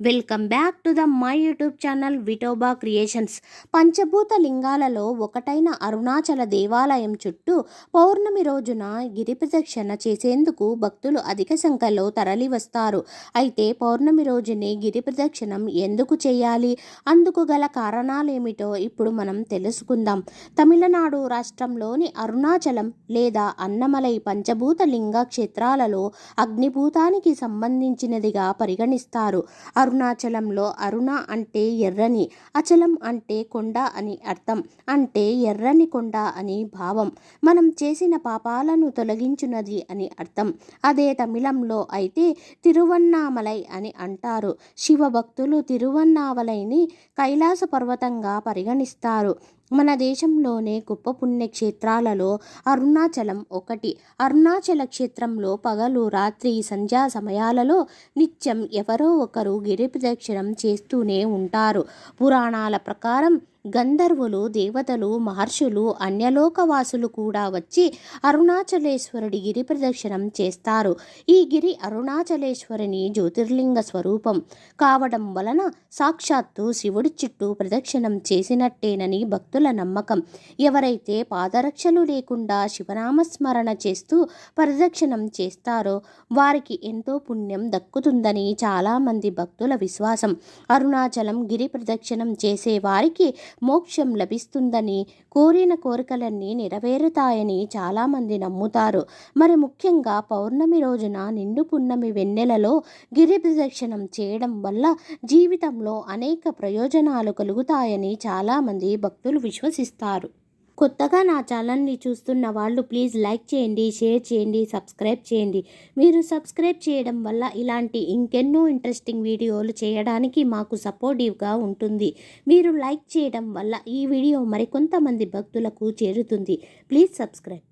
Welcome back to the my YouTube channel Vitoba creations పంచభూత లింగాలలో ఒకటైన అరుణాచల దేవాలయం చుట్టూ పౌర్ణమి రోజున గిరి ప్రదక్షిణ చేసేందుకు భక్తులు అధిక సంఖ్యలో తరలివస్తారు. అయితే పౌర్ణమి రోజునే గిరి ప్రదక్షిణం ఎందుకు చేయాలి? అందుకు గల కారణాలేమిటో ఇప్పుడు మనం తెలుసుకుందాం. తమిళనాడు రాష్ట్రంలోని అరుణాచలం లేదా అన్నమలై పంచభూత లింగ క్షేత్రాలలో అగ్నిభూతానికి సంబంధించినదిగా పరిగణిస్తారు. అరుణాచలంలో అరుణ అంటే ఎర్రని అచలం అంటే కొండ అని అర్థం. అంటే ఎర్రని కొండ అని భావం. మనం చేసిన పాపాలను తొలగించున్నది అని అర్థం. అదే తమిళంలో అయితే తిరువన్నామలై అని అంటారు. శివ భక్తులు తిరువన్నామలైని కైలాస పర్వతంగా పరిగణిస్తారు. మన దేశంలోనే గొప్ప పుణ్యక్షేత్రాలలో అరుణాచలం ఒకటి. అరుణాచల క్షేత్రంలో పగలు రాత్రి సంధ్యా సమయాలలో నిత్యం ఎవరో ఒకరు గిరి ప్రదక్షిణం చేస్తూనే ఉంటారు. పురాణాల ప్రకారం గంధర్వులు దేవతలు మహర్షులు అన్యలోకవాసులు కూడా వచ్చి అరుణాచలేశ్వరుడి గిరి ప్రదక్షిణం చేస్తారు. ఈ గిరి అరుణాచలేశ్వరుని జ్యోతిర్లింగ స్వరూపం. కావడం వలన సాక్షాత్తు శివుడి చుట్టూ ప్రదక్షిణం చేసినట్టేనని భక్తుల నమ్మకం. ఎవరైతే పాదరక్షలు లేకుండా శివనామస్మరణ చేస్తూ ప్రదక్షిణం చేస్తారో వారికి ఎంతో పుణ్యం దక్కుతుందని చాలామంది భక్తుల విశ్వాసం. అరుణాచలం గిరి ప్రదక్షిణం చేసే వారికి మోక్షం లభిస్తుందని కోరిన కోరికలన్నీ నెరవేరుతాయని చాలామంది నమ్ముతారు. మరి ముఖ్యంగా పౌర్ణమి రోజున నిండు పున్నమి వెన్నెలలో గిరి ప్రదక్షిణం చేయడం వల్ల జీవితంలో అనేక ప్రయోజనాలు కలుగుతాయని చాలామంది భక్తులు విశ్వసిస్తారు. కొత్తగా నా ఛానల్ని చూస్తున్న వాళ్ళు ప్లీజ్ లైక్ చేయండి షేర్ చేయండి సబ్స్క్రైబ్ చేయండి. మీరు సబ్స్క్రైబ్ చేయడం వల్ల ఇలాంటి ఇంకెన్నో ఇంట్రెస్టింగ్ వీడియోలు చేయడానికి మాకు సపోర్టివ్గా ఉంటుంది. మీరు లైక్ చేయడం వల్ల ఈ వీడియో మరికొంతమంది భక్తులకు చేరుతుంది. Please subscribe.